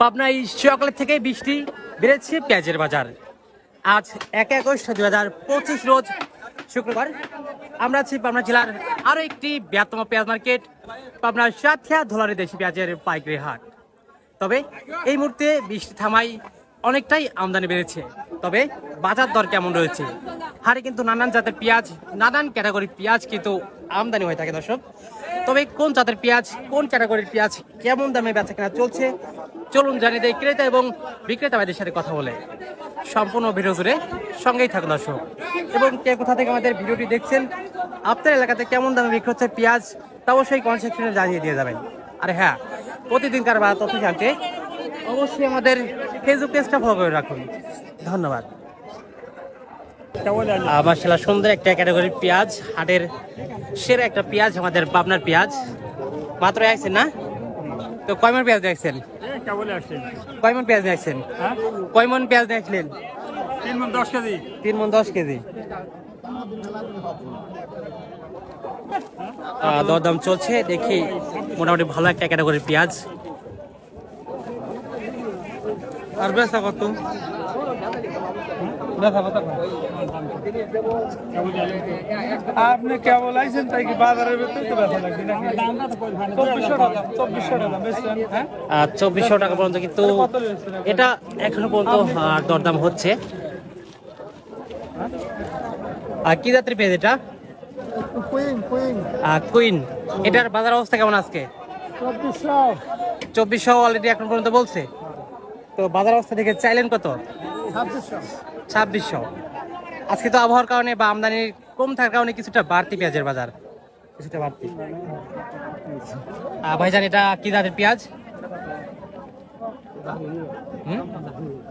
পাবনায় সকালের থেকে বৃষ্টি বেড়েছে পেঁয়াজের বাজার। আজ এক আগস্ট দুই হাজার পঁচিশ রোজ শুক্রবার। আমরা আছি পাবনা জেলার আরও একটি বৃহত্তম পেঁয়াজ মার্কেট পাবনার সাতক্ষা ধোলারি দেশি পেঁয়াজের পাইকারি হাট। তবে এই মুহূর্তে বৃষ্টি থামাই অনেকটাই আমদানি বেড়েছে। তবে বাজার দর কেমন রয়েছে? হারে কিন্তু নানান জাতের পেঁয়াজ, নানান ক্যাটাগরির পেঁয়াজ কিন্তু আমদানি হয়ে থাকে দর্শক। তবে কোন জাতের পেঁয়াজ, কোন ক্যাটাগরির পেঁয়াজ কেমন দামে বেচা কেনা চলছে চলুন জানিয়ে দেয় ক্রেতা এবং বিক্রেতা ভাইদের সাথে কথা বলে। সম্পূর্ণ ভিডিও জুড়ে সঙ্গেই থাকুন দর্শক। এবং কে কোথা থেকে আমাদের ভিডিওটি দেখছেন, আপনার এলাকাতে কেমন দামে বিক্রি হচ্ছে পেঁয়াজ, তা অবশ্যই কমেন্ট সেকশনে জানিয়ে দিয়ে যাবেন। আর হ্যাঁ প্রতিদিনকার বা তথ্য জানতে অবশ্যই আমাদের ফেসবুক পেজটা ফলো করে রাখুন। ধন্যবাদ। মার্শাল্লাহ সুন্দর একটা ক্যাটাগরির পেঁয়াজ, হাটের সেরা একটা পেঁয়াজ, আমাদের পাবনার পেঁয়াজ। মাত্র আসছেন না? তো কয়মন পেঁয়াজ দেখছেন? কেবল আসছেন? কয়মন পেঁয়াজ দেখছেন কয় কয়মন পেঁয়াজ দেখলেন তিন মন দশ কেজি। তিন মন দশ কেজি। দরদাম চলছে দেখি মোটামুটি ভালো একটা ক্যাটাগরির পেঁয়াজ। আর বেচা কত? আপনি কেবল আইছেন তাই কি বাজারের ভেতরে তো বেচা লাগবে নাকি? চব্বিশশো টাকা চব্বিশশো টাকা বেচছেন হ্যাঁ? আর চব্বিশশো টাকা পর্যন্ত কিন্তু? এটা এখনও পর্যন্ত দরদাম হচ্ছে। আর কি যাত্রী পেঁয়াজ এটা? Queen queen. কুইন। এটার বাজার অবস্থা কেমন আজকে? চব্বিশশো। চব্বিশশো অলরেডি এখন পর্যন্ত বলছে। তো বাজার অবস্থা থেকে চাইলেন কত? ছাব্বিশশো। আজকে তো আবহাওয়ার কারণে বা আমদানি কম থাকার কারণে কিছুটা বাড়তি পেঁয়াজের বাজার। কিছুটা বাড়তি। ভাইজান এটা কি জাতের পেঁয়াজ?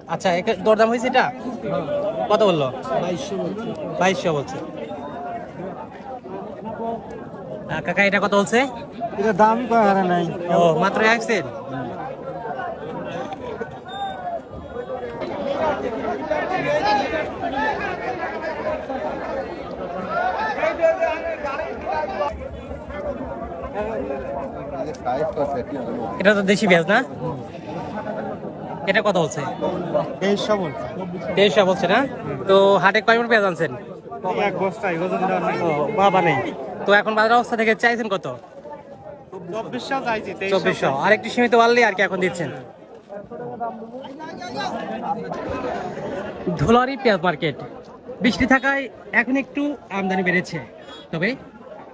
আচ্ছা একে- দরদাম হয়েছে এটা? কত বলল? বাইশশো বলছে। কাকা এটা কত বলছে? এটা দাম কয় হারে নাই? ও মাত্র একশন এটা তো দেশি পেঁয়াজ না? এটা কত বলছে? তেইশশো বলছে। তেইশশো বলছে না? তো হাটে কয় মণ পেঁয়াজ আনছেন? বাবা নেই। তো এখন বাজার অবস্থা থেকে চাইছেন কত? চব্বিশশো আর একটু সীমিত বাড়লে আর কি এখন দিচ্ছেন? ধুলারি পেঁয়াজ মার্কেট। বৃষ্টি থাকায় এখন একটু আমদানি বেড়েছে। তবে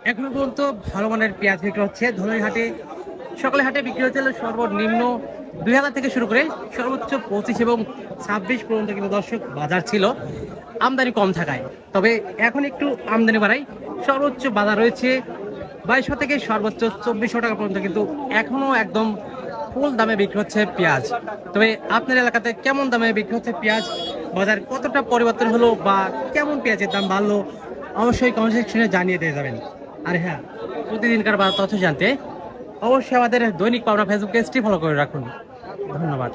এখনও পর্যন্ত ভালো মানের পেঁয়াজ বিক্রি হচ্ছে। ধুলারি হাটে সকালে হাটে বিক্রি হচ্ছিল সর্বনিম্ন দুই হাজার থেকে শুরু করে সর্বোচ্চ পঁচিশ এবং ছাব্বিশ পর্যন্ত কিন্তু দর্শক বাজার ছিল। আমদানি কম থাকায়। তবে এখন একটু আমদানি বাড়ায়। সর্বোচ্চ বাজার রয়েছে বাইশশো থেকে সর্বোচ্চ চব্বিশশো টাকা পর্যন্ত কিন্তু এখনও একদম ফুল দামে বিক্রি হচ্ছে পেঁয়াজ। তবে আপনার এলাকাতে কেমন দামে বিক্রি হচ্ছে পেঁয়াজ? বাজার কতটা পরিবর্তন হলো বা কেমন পেঁয়াজের দাম বাড়লো? অবশ্যই কমেন্ট সেকশনে জানিয়ে দিয়ে যাবেন। আর হ্যাঁ প্রতিদিনকার বা তথ্য জানতে অবশ্যই আমাদের দৈনিক পাবনা ফেসবুক পেজটি ফলো করে রাখুন। ধন্যবাদ।